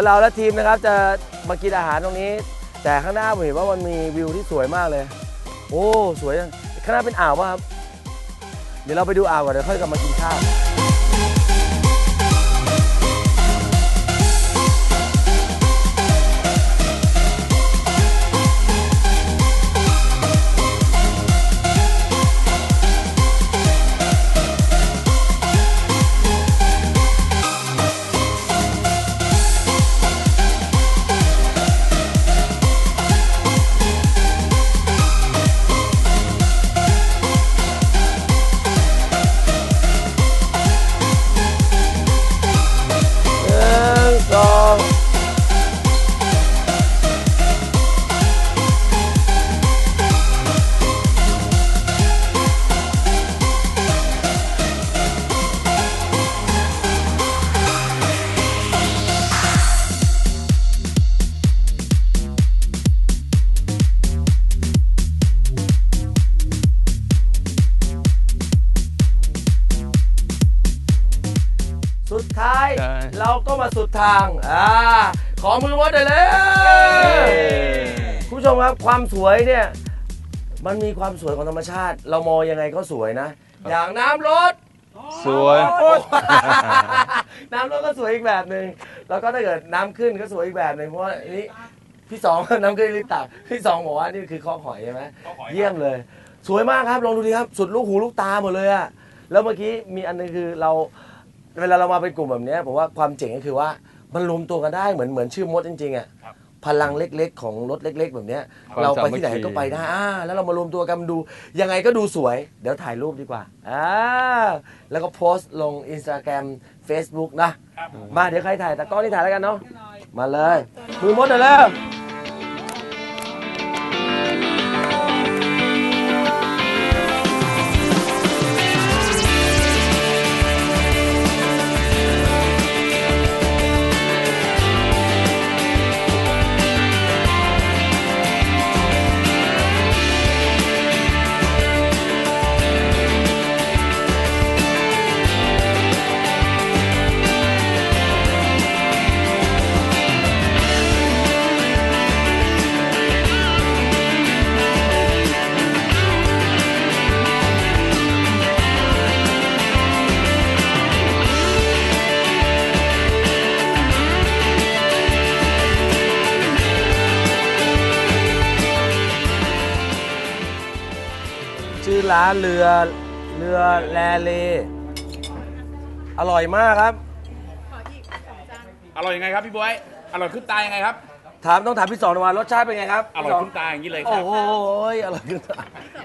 ี๋ยวเราและทีมนะครับจะมากินอาหารตรงนี้ แต่ข้างหน้าผมเห็นว่ามันมีวิวที่สวยมากเลย โอ้ สวยจังข้างหน้าเป็นอ่าวป่ะครับ เดี๋ยวเราไปดูอ่าวก่อนเดี๋ยวค่อยกลับมากินข้าว เราก็มาสุดทางอ่าขอมือวัดหน่อยเลยคุณผู้ชมครับความสวยเนี่ย มันมีความสวยของธรรมชาติ เรามองยังไงก็สวยนะ อย่างน้ำรถสวยโอ๊ยน้ำรถก็สวยอีกแบบหนึ่งแล้วก็ถ้าเกิดน้ำขึ้นก็สวยอีกแบบหนึ่งเพราะว่าอันนี้พี่สองน้ำขึ้นลิตรตักพี่สองบอกว่านี่คือข้อหอยใช่ไหมเยี่ยมเลย สวยมากครับลองดูดิครับ สุดลูกหูลูกตาหมดเลยอะแล้วเมื่อกี้มีอันนึงคือเรา เวลาเรามาเป็นกลุ่มแบบเนี้ยผมว่าความเจ๋งก็คือว่ามันรวมตัวกันได้เหมือนเหมือนชื่อมดจริงๆอะพลังเล็กๆ ของรถเล็ก ๆ แบบเนี้ยความเราไปที่ไหนสามัคคี ก็ไปได้อ่าแล้วเรามารวมตัวกันดู ยังไงก็ดูสวย เดี๋ยวถ่ายรูปดีกว่าอ่าแล้วก็โพสต์ลง Instagram Facebook นะ มาเดี๋ยวใครถ่ายแต่กล้องนี่ถ่ายแล้วกันเนาะมาเลย มือมดหน่อยแล้ว อร้านเรือเรือแลเลอร่อยมากครับ อร่อยยังไงครับพี่บวย อร่อยขึ้นตายังไงครับ ถามต้องถามพี่สองหน่อยว่ารสชาติเป็นไงครับอร่อยพี่สงขึ้นตาอย่างนี้เลยคโอ้รับ โหอร่อยขึ้นตา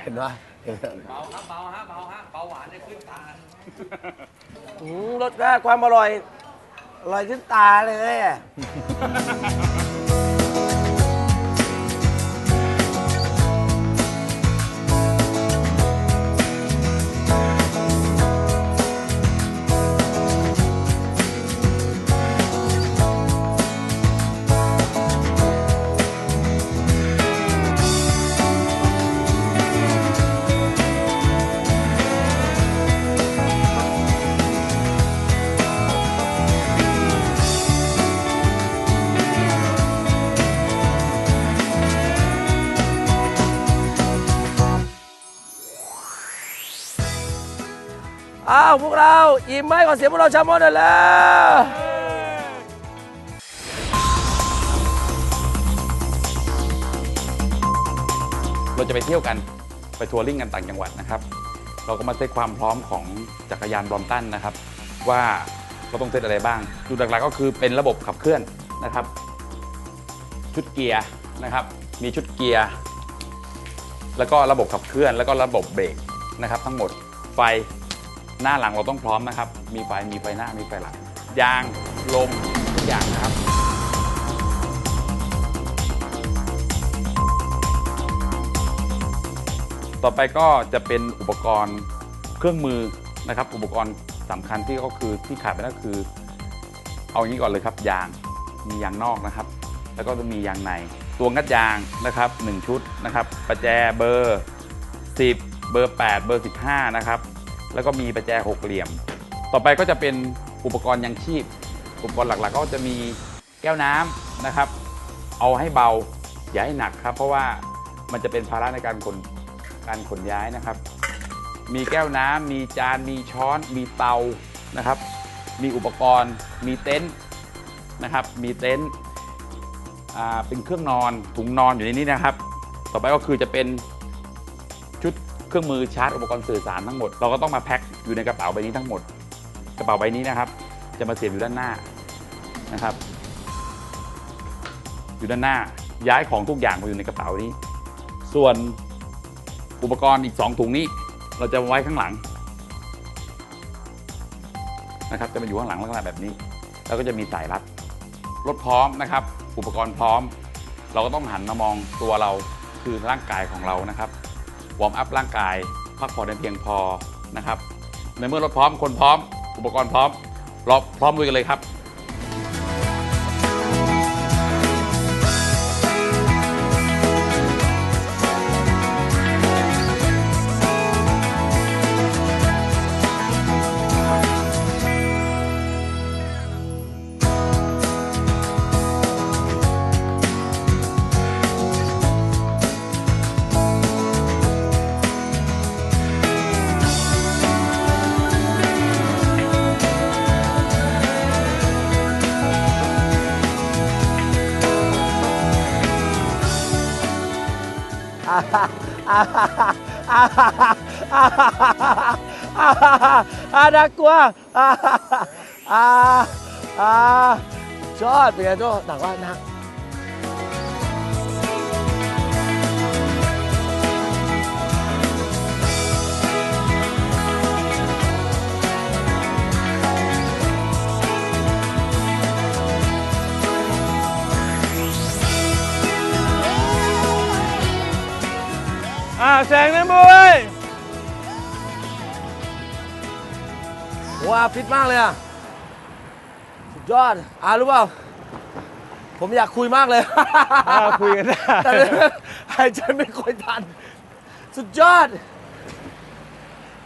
เห็นปะเห็นปะเบาครับเบาฮะเบาฮะเบาหวานเนี่ยขึ้นตาอืมรสชาติความอร่อยอร่อยขึ้นตาเลย อ้าวพวกเราอิ่มไหมขอเสียงพวกเราชาวมดหน่อยแล้วเราจะไปเที่ยวกันไปทัวริ่งกันต่างจังหวัดนะครับ เราก็มาเซตความพร้อมของจักรยานบรอมตันนะครับ ว่าเราต้องเซตอะไรบ้างจุดหลักๆก็คือเป็นระบบขับเคลื่อนนะครับ ชุดเกียร์นะครับ มีชุดเกียร์แล้วก็ระบบขับเคลื่อน แล้วก็ระบบเบรกนะครับ ทั้งหมดไฟ หน้าหลังเราต้องพร้อมนะครับ มีไฟมีไฟหน้ามีไฟหลัง ยางลมทุกอย่างนะครับต่อไปก็จะเป็นอุปกรณ์เครื่องมือนะครับ อุปกรณ์สำคัญที่ก็คือที่ขาดไปก็คือ เอาอย่างนี้ก่อนเลยครับ ยางมียางนอกนะครับ แล้วก็จะมียางในตัวงัดยางนะครับ 1 ชุดนะครับ ประแจเบอร์ 10 เบอร์ 8 เบอร์ 15 นะครับ แล้วก็มีประแจหกเหลี่ยม ต่อไปก็จะเป็นอุปกรณ์ยังชีพ อุปกรณ์หลักๆ ก็จะมีแก้วน้ำนะครับ เอาให้เบาอย่าให้หนักครับ เพราะว่ามันจะเป็นภาระในการขนการขนย้ายนะครับ มีแก้วน้ำมีจาน มีช้อน มีเตานะครับ มีอุปกรณ์ มีเต็นท์นะครับ มีเต็นท์อ่าเป็นเครื่องนอนถุงนอนอยู่ในนี้นะครับ ต่อไปก็คือจะเป็น เครื่องมือชาร์จอุปกรณ์สื่อสารทั้งหมด เราก็ต้องมาแพ็คอยู่ในกระเป๋าใบนี้ทั้งหมด กระเป๋าใบนี้นะครับ จะมาเสียบอยู่ด้านหน้านะครับ อยู่ด้านหน้าย้ายของทุกอย่างมาอยู่ในกระเป๋านี้ ส่วนอุปกรณ์อีก 2 ถุงนี้ เราจะไว้ข้างหลังนะครับ จะมาอยู่ข้างหลังลักษณะแบบนี้ แล้วก็จะมีสายรัดรถพร้อมนะครับ อุปกรณ์พร้อม เราก็ต้องหันมามองตัวเราคือร่างกายของเรานะครับ วอร์มอัพร่างกาย พักผ่อนให้เพียงพอนะครับ ในเมื่อรถพร้อมคนพร้อม อุปกรณ์พร้อมเราพร้อมลุยกันเลยครับ อ่าน่ากลัวอ่าอ่าอ่า แสงนะบุ้ยว้าฟิตมากเลยอะ สุดยอด อ่ารู้เปล่า ผมอยากคุยมากเลย อ่าคุยกันได้แต่หายใจไม่ค่อยทัน สุดยอด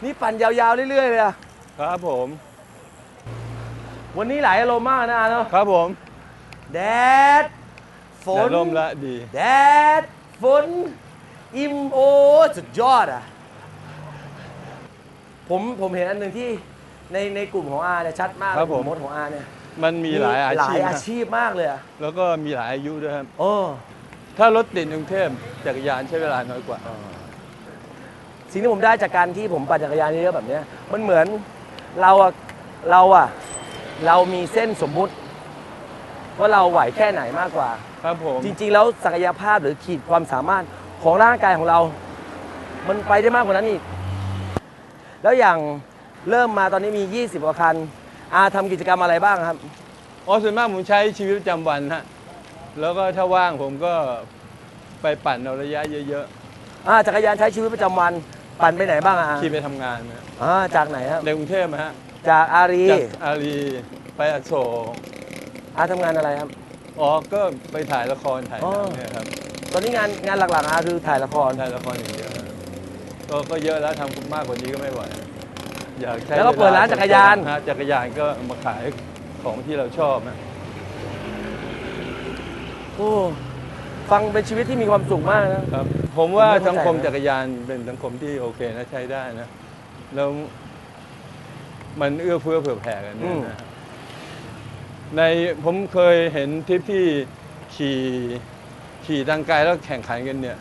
นี่ปั่นยาวๆเรื่อยๆเลยอะ ครับผม วันนี้หลายอารมณ์มากนะอาเนาะ ครับผม แดดฝแต่นร่มละดี แดด ฝน อิมโอสุดยอดอะ ผมผมเห็นอันหนึ่งที่ในในกลุ่มของอาเนี่ยชัดมากเลยครับผม กลุ่มมดของอาเนี่ยมันมีหลายอาหลาชียพอานะชีพมากเลยอะแล้วก็มีหลายอายุด้วยครับ โอ้ถ้ารถติดกรุงเทพจักรยานใช้เวลาน้อยกว่า สิ่งที่ผมได้จากการที่ผมปั่นจักรยานเยอะๆแบบเนี้ยมันเหมือนเราอะเราอะเรามีเส้นสมมุติว่าเราไหวแค่ไหนมากกว่า ครับผม จริงๆ แล้วศักยภาพหรือขีดความสามารถ ของร่างกายของเรา มันไปได้มากกว่านั้นอีก แล้วอย่างเริ่มมาตอนนี้มี 20กว่าคัน อาทำกิจกรรมอะไรบ้างครับ อ๋อส่วนมากผมใช้ชีวิตประจำวันฮะ แล้วก็ถ้าว่างผมก็ไปปั่นเอาระยะเยอะอาจักรยานใช้ชีวิตประจำวัน ปั่นไปไหนบ้างอะๆขี่ไปทำงานนะอ่าจากไหนครับ ในกรุงเทพนะฮะ จากอารีจากอารีไปอโศกอาทำงานอะไรครับ อ๋อก็ไปถ่ายละครถ่ายหอ๋นัองเนี่ยครับ ตอนนี้งานงานหลักๆอาคือถ่ายละคร ถ่ายละครอย่างเดียวฮะก็ก็เยอะแล้วทำมากกว่านี้ก็ไม่ไหวอยากใช้แล้วก็เปิดร้านจักรยาน ฮะจักรยานก็เอามาขายของที่เราชอบนะโอ้ฟังเป็นชีวิตที่มีความสุขมากนะ ครับ ผมว่าผมไม่เข้าใจ สังคมนะจักรยานเป็นสังคมที่โอเคนะใช้ได้นะแล้วมันเอื้อเฟื้อเผื่อแผ่กันเนี่ยนะในผมเคยเห็นทริปที่ขี่ ขี่ทางไกลแล้วแข่งขันกันเนี่ย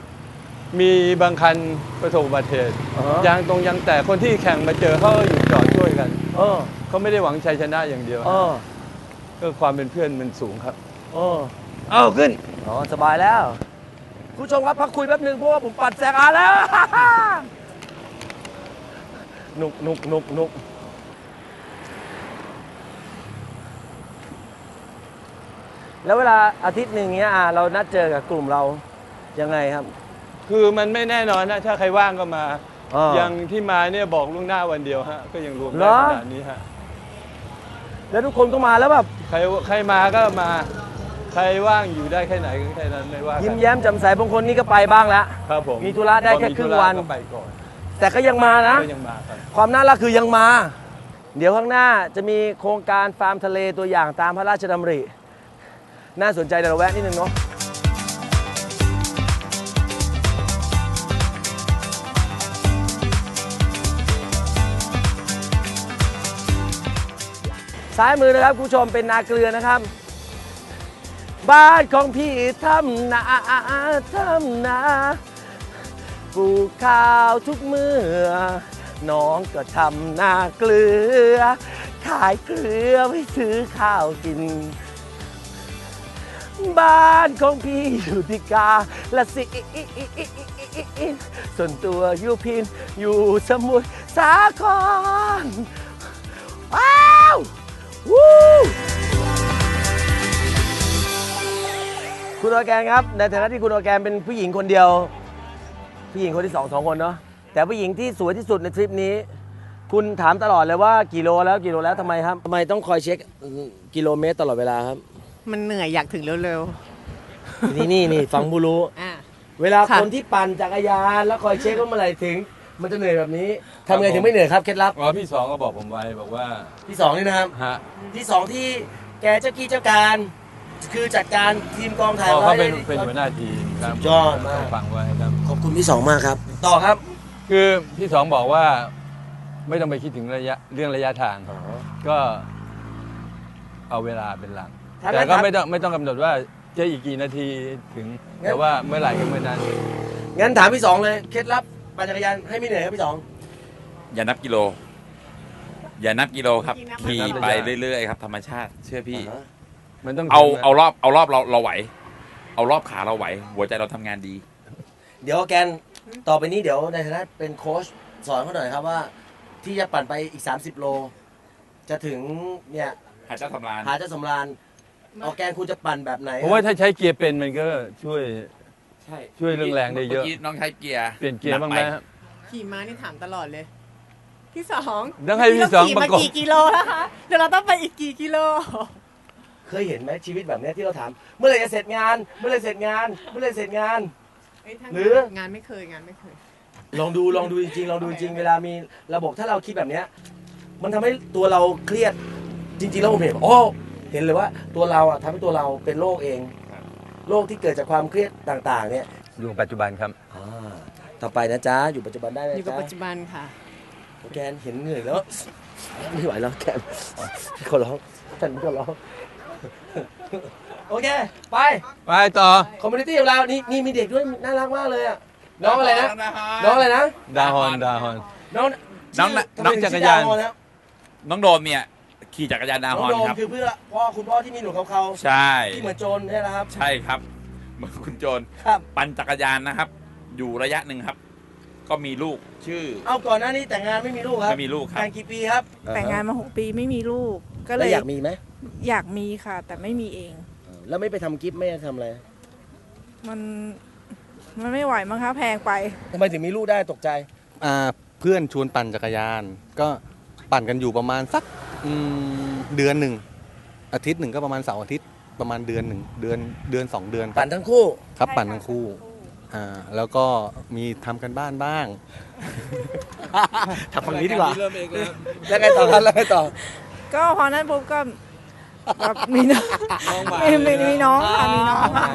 มีบางคันประสบอุบัติเหตุอ๋อยางตรงยางแตกคนที่แข่งมาเจอเขาก็อยู่จอดช่วยกันเออเขาไม่ได้หวังชัยชนะอย่างเดียวเออก็ความเป็นเพื่อนมันสูงครับ เออเอาขึ้น อ๋อสบายแล้วคุณผู้ชมครับพักคุยแป๊บหนึงเพราะว่าผมปัดแซงอาแล้วหนุกหนุกหนุกหนุก แล้วเวลาอาทิตย์หนึ่งเนี้ยอะเรานัดเจอกับกลุ่มเรายังไงครับ คือมันไม่แน่นอนนะถ้าใครว่างก็มาอ่าอย่างที่มาเนี่ยบอกล่วงหน้าวันเดียวฮะก็ยังรวมเหรได้อ ขนาดนี้ฮะแล้วทุกคนก็มาแล้วแบบใครใครมาก็มา ใครว่างอยู่ได้แค่ไหนก็แค่นั้นไม่ว่ากันยิ้มแย้มแจ่มใสบางคนนี่ก็ไปบ้างแล้ว ครับผมมีธุระได้แค่พอมีครึ่งธุะวันก็ไปก่อนแต่ก็ยังมานะ ก็ยังมาครับ ความน่ารักคือยังมา เดี๋ยวข้างหน้าจะมีโครงการฟาร์มทะเลตัวอย่างตามพระราชดำริ น่าสนใจเดี๋ยวเราแวะนิดนึงเนาะซ้ายมือนะครับคุณผู้ชมเป็นนาเกลือนะครับ บ้านของพี่ทำนาทำนาปลูกข้าวทุกเมื่อ น้องก็ทำนาเกลือ ขายเกลือไว้ซื้อข้าวกิน บ้านของพี่อยู่ที่กาละสิส่วนตัวอยู่พินอยู่สมุทรสาครว้าววู้คุณออแกนครับ ในฐานะที่คุณออแกนเป็นผู้หญิงคนเดียว ผู้หญิงคนที่สองสองคนเนาะแต่ผู้หญิงที่สวยที่สุดในทริปนี้ คุณถามตลอดเลยว่ากี่โลแล้วกี่โลแล้วทำไมครับทำไมต้องคอยเช็คกิโลเมตรตลอดเวลาครับ มันเหนื่อยอยากถึงเร็วนี่นี่นี่ฟังผู้รู้ ๆ อะ เวลาค่ะ คนที่ปั่นจักรยานแล้วคอยเช็คว่าเมื่อไหร่ถึง มันจะเหนื่อยแบบนี้ทำไงถึงไม่เหนื่อยครับเคล็ดลับอ๋อพี่สองก็บอกผมไว้บอกว่าที่สองนี่นะครับ ฮะที่สองที่แกเจ้ากี้เจ้าการ คือจัดการทีมกองถ่ายพอเขาเป็นไว้เป็นหัวหน้าทีมครับสุดยอดมาก ต้องฟังไว้ครับ ขอบคุณพี่สองมากครับ ต่อครับ คือพี่สองบอกว่าไม่ต้องไปคิดถึงระยะเรื่องระยะทาง ก็เอาเวลาเป็นหลักถ้างั้น แต่ก็ถามไม่ต้องไม่ต้องกำหนดว่าจะอีกกี่นาทีถึง งั้น แต่ว่าเมื่อไหร่ก็เมื่อนั้น งั้นถามพี่สองเลยเคล็ดลับปั่นจักรยานให้ไม่เหนื่อยครับพี่สอง อย่านับกิโล อย่านับกิโลครับอย่านับขี่กิโลไปเรื่อยๆครับธรรมชาติเชื่อพี่ มันต้องเอาถึงนะเอารอบเอารอบเราเราไหว เอารอบขาเราไหว หัวใจเราทำงานดี เดี๋ยวแกนต่อไปนี้เดี๋ยวในฐานะเป็นโค้ชสอนเขาหน่อยครับว่า ที่จะปั่นไปอีก 30 โล จะถึงเนี่ยหาเจ้าทำรานหาเจ้าสำราญ ออร์แกนคุณจะปั่นแบบไหนเพราะว่าถ้าใช้เกียร์เป็นมันก็ช่วยใช่ช่วยเรื่องแรงได้เยอะ มื่กี้น้องใช้เกียร์เปลี่ยนเกียร์บ้างไหมนัปครับขี่ม้านี่ถามตลอดเลย พี่สองต้องให้พี่สองขี่ประมากบ กี่กิโลแล้วคะ เดี๋ยวเราต้องไปอีกกี่กิโล เคยเห็นไหมชีวิตแบบเนี้ยที่เราถาม เมื่อไหรจะเสร็จงาน เมื่อไหรเสร็จงาน เมื่อไหรเสร็จงานหรือ งานไม่เคยงานไม่เคย ลองดูลองดูจริงๆลองดูจริงๆเวลามีระบบถ้าเราคิดแบบเนี้ยมันทำให้ตัวเราเครียดจริงๆแล้วผมเห็นโอ้ เห็นเลยว่าตัวเราอะทำให้ตัวเราเป็นโรคเองโรคที่เกิดจากความเครียดต่างๆ เนี่ยอยู่ปัจจุบันครับอ่าต่อไปนะจ๊ะอยู่ปัจจุบันได้นะอยู่กับจ๊ะปัจจุบันค่ะ แกนเห็นเหนื่อยแล้ว ไม่ไหวแล้วแกนขอร้องฉันขอร้องโอเค ไป ไปต่อคอมมูนิตี้ของเรานี่นี่มีเด็กด้วยน่ารักมากเลยอะน้องอะไรนะน้องอะไรนะดาฮอนดาฮอนน้องน้องชื่น้องทำไมถึจักรยาน ชื่อดวะน้องโดมเนี่ย ขี่จักรยานดาวน้ฮองอนโดมครับ คือเพื่อพ่อคุณพ่อที่มีหนวดเขาใช่ๆที่เหมือนโจรใช่ไหมครับ ใช่ครับเหมือนคุณโจรครับ ปั่นจักรยานนะครับ อยู่ระยะหนึ่งครับ ก็มีลูกชื่อ เอาก่อนหน้านี้แต่งงานไม่มีลูกครับไม่มีลูกครับ แต่งกี่ปีครับ แต่งงานมาหกปีไม่มีลูก ก็เลแล้วยอยากมีไหมอยากมีค่ะ แต่ไม่มีเอง เออแล้วไม่ไปทำกิฟต์ไม่ทำอะไรมันมันไม่ไหวมั้งคะแพงไป ทำไมถึงมีลูกได้ตกใจ อ่าเพื่อนชวนปั่นจักรยาน ก็ปั่นกันอยู่ประมาณสัก อืมเดือนหนึ่งอาทิตย์หนึ่งก็ประมาณเสาร์อาทิตย์ประมาณเดือนหนึ่งเดือนเดือนสองเดือนปั่นทั้งคู่ ครับ ปั่นทั้งคู่อ่าแล้วก็มีทำกันบ้านบ้าง ทำฝั่งนี้ดีกว่า เริ่มเองแล้วแล้วไงต่อครับแล้วไงต่อ ก็พอนั้นปุ๊บก็แบบมีน้องน้องหมามีมีมีน้องค่ะมีน้องค่ะ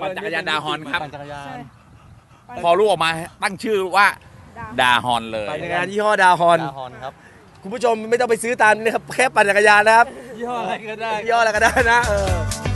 ปั่นจักรยานดาฮอนครับ ปั่นจักรยาน พอลูกออกมาตั้งชื่อว่าดาฮอนเลย ปั่นจักรยานยี่ห้อดาฮอน ดาฮอนครับ คุณผู้ชมไม่ต้องไปซื้อตามนี้นะครับแค่ปั่นจักรยานนะครับยี่ห้ออะไรก็ได้ยี่ห้ออะไรก็ได้นะเออ